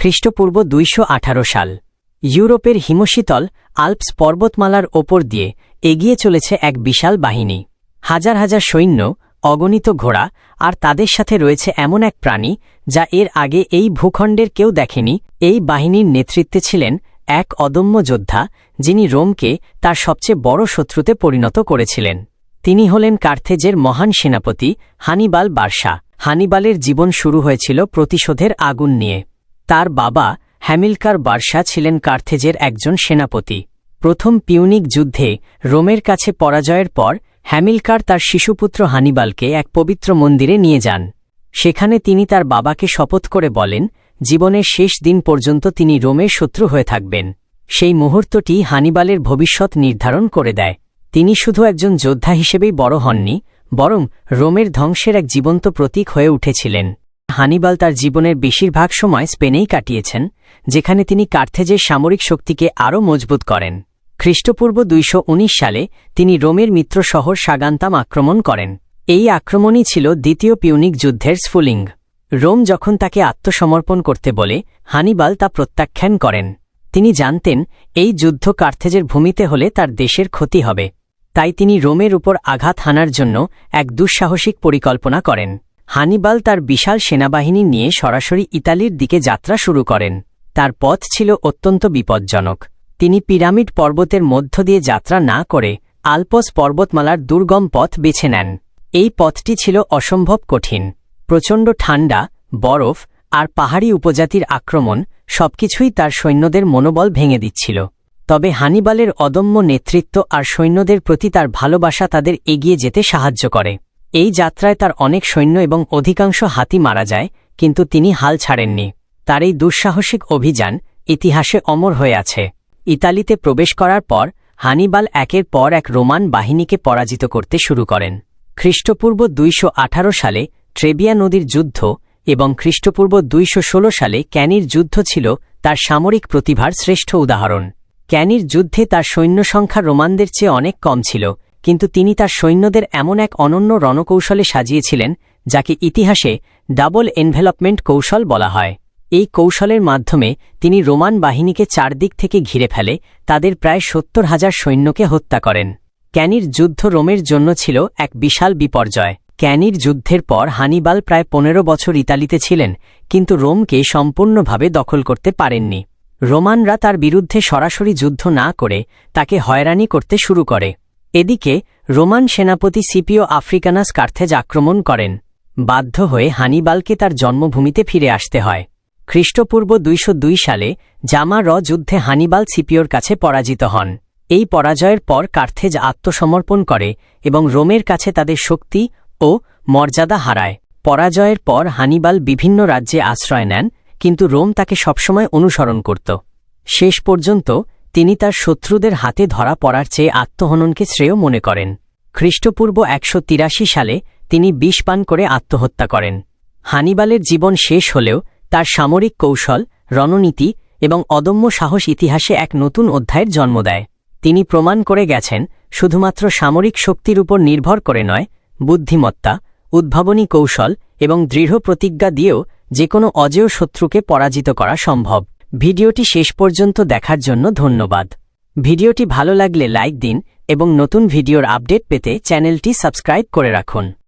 খ্রিস্টপূর্ব দুইশ আঠারো সাল। ইউরোপের হিমশীতল আল্পস পর্বতমালার ওপর দিয়ে এগিয়ে চলেছে এক বিশাল বাহিনী। হাজার হাজার সৈন্য, অগণিত ঘোড়া আর তাদের সাথে রয়েছে এমন এক প্রাণী যা এর আগে এই ভূখণ্ডের কেউ দেখেনি। এই বাহিনীর নেতৃত্বে ছিলেন এক অদম্য যোদ্ধা যিনি রোমকে তার সবচেয়ে বড় শত্রুতে পরিণত করেছিলেন। তিনি হলেন কার্থেজের মহান সেনাপতি হানিবাল বার্সা। হানিবালের জীবন শুরু হয়েছিল প্রতিশোধের আগুন নিয়ে। তার বাবা হ্যামিলকার বার্সা ছিলেন কার্থেজের একজন সেনাপতি। প্রথম পিউনিক যুদ্ধে রোমের কাছে পরাজয়ের পর হ্যামিলকার তার শিশুপুত্র হানিবালকে এক পবিত্র মন্দিরে নিয়ে যান। সেখানে তিনি তার বাবাকে শপথ করে বলেন, জীবনের শেষ দিন পর্যন্ত তিনি রোমের শত্রু হয়ে থাকবেন। সেই মুহূর্তটি হানিবালের ভবিষ্যৎ নির্ধারণ করে দেয়। তিনি শুধু একজন যোদ্ধা হিসেবেই বড় হননি, বরং রোমের ধ্বংসের এক জীবন্ত প্রতীক হয়ে উঠেছিলেন। হানিবাল তার জীবনের বেশিরভাগ সময় স্পেনেই কাটিয়েছেন, যেখানে তিনি কার্থেজের সামরিক শক্তিকে আরও মজবুত করেন। খ্রিস্টপূর্ব দুইশ উনিশ সালে তিনি রোমের মিত্র শহর সাগান্তাম আক্রমণ করেন। এই আক্রমণই ছিল দ্বিতীয় পিউনিক যুদ্ধের স্ফুলিঙ্গ। রোম যখন তাকে আত্মসমর্পণ করতে বলে, হানিবাল তা প্রত্যাখ্যান করেন। তিনি জানতেন, এই যুদ্ধ কার্থেজের ভূমিতে হলে তার দেশের ক্ষতি হবে। তাই তিনি রোমের উপর আঘাত হানার জন্য এক দুঃসাহসিক পরিকল্পনা করেন। হানিবাল তার বিশাল সেনাবাহিনী নিয়ে সরাসরি ইতালির দিকে যাত্রা শুরু করেন। তার পথ ছিল অত্যন্ত বিপজ্জনক। তিনি পিরামিড পর্বতের মধ্য দিয়ে যাত্রা না করে আলপস পর্বতমালার দুর্গম পথ বেছে নেন। এই পথটি ছিল অসম্ভব কঠিন। প্রচণ্ড ঠান্ডা বরফ আর পাহাড়ি উপজাতির আক্রমণ সবকিছুই তার সৈন্যদের মনোবল ভেঙে দিচ্ছিল। তবে হানিবালের অদম্য নেতৃত্ব আর সৈন্যদের প্রতি তার ভালোবাসা তাদের এগিয়ে যেতে সাহায্য করে। এই যাত্রায় তার অনেক সৈন্য এবং অধিকাংশ হাতি মারা যায়, কিন্তু তিনি হাল ছাড়েননি। তার এই দুঃসাহসিক অভিযান ইতিহাসে অমর হয়ে আছে। ইতালিতে প্রবেশ করার পর, হানিবাল একের পর এক রোমান বাহিনীকে পরাজিত করতে শুরু করেন। খ্রিস্টপূর্ব দুইশ আঠারো সালে ট্রেবিয়া নদীর যুদ্ধ এবং খ্রিস্টপূর্ব দুইশ ষোলো সালে ক্যানির যুদ্ধ ছিল তার সামরিক প্রতিভার শ্রেষ্ঠ উদাহরণ। ক্যানির যুদ্ধে তার সৈন্য সংখ্যা রোমানদের চেয়ে অনেক কম ছিল কিন্তু তিনি তার সৈন্যদের এমন এক অনন্য রণকৌশলে সাজিয়েছিলেন, যাকে ইতিহাসে ডাবল এনভেলপমেন্ট কৌশল বলা হয়। এই কৌশলের মাধ্যমে তিনি রোমান বাহিনীকে চারদিক থেকে ঘিরে ফেলে, তাদের প্রায় সত্তর হাজার সৈন্যকে হত্যা করেন। ক্যানির যুদ্ধ রোমের জন্য ছিল এক বিশাল বিপর্যয়। ক্যানির যুদ্ধের পর হানিবাল প্রায় পনেরো বছর ইতালিতে ছিলেন, কিন্তু রোমকে সম্পূর্ণভাবে দখল করতে পারেননি। রোমানরা তার বিরুদ্ধে সরাসরি যুদ্ধ না করে তাকে হয়রানি করতে শুরু করে। এদিকে, রোমান সেনাপতি সিপিও আফ্রিকানাস কার্থেজ আক্রমণ করেন। বাধ্য হয়ে হানিবালকে তার জন্মভূমিতে ফিরে আসতে হয়। খ্রিস্টপূর্ব দুইশ দুই সালে জামা র যুদ্ধে হানিবাল সিপিওর কাছে পরাজিত হন। এই পরাজয়ের পর কার্থেজ আত্মসমর্পণ করে এবং রোমের কাছে তাদের শক্তি ও মর্যাদা হারায়। পরাজয়ের পর হানিবাল বিভিন্ন রাজ্যে আশ্রয় নেন, কিন্তু রোম তাকে সবসময় অনুসরণ করত। শেষ পর্যন্ত তিনি তার শত্রুদের হাতে ধরা পড়ার চেয়ে আত্মহননকে শ্রেয় মনে করেন। খ্রিস্টপূর্ব একশো তিরাশি সালে তিনি বিষ পান করে আত্মহত্যা করেন। হানিবালের জীবন শেষ হলেও তার সামরিক কৌশল, রণনীতি এবং অদম্য সাহস ইতিহাসে এক নতুন অধ্যায়ের জন্ম দেয়। তিনি প্রমাণ করে গেছেন, শুধুমাত্র সামরিক শক্তির উপর নির্ভর করে নয়, বুদ্ধিমত্তা, উদ্ভাবনী কৌশল এবং দৃঢ় প্রতিজ্ঞা দিয়েও যে কোনো অজেয় শত্রুকে পরাজিত করা সম্ভব। ভিডিওটি শেষ পর্যন্ত দেখার জন্য ধন্যবাদ। ভিডিওটি ভালো লাগলে লাইক দিন এবং নতুন ভিডিওর আপডেট পেতে চ্যানেলটি সাবস্ক্রাইব করে রাখুন।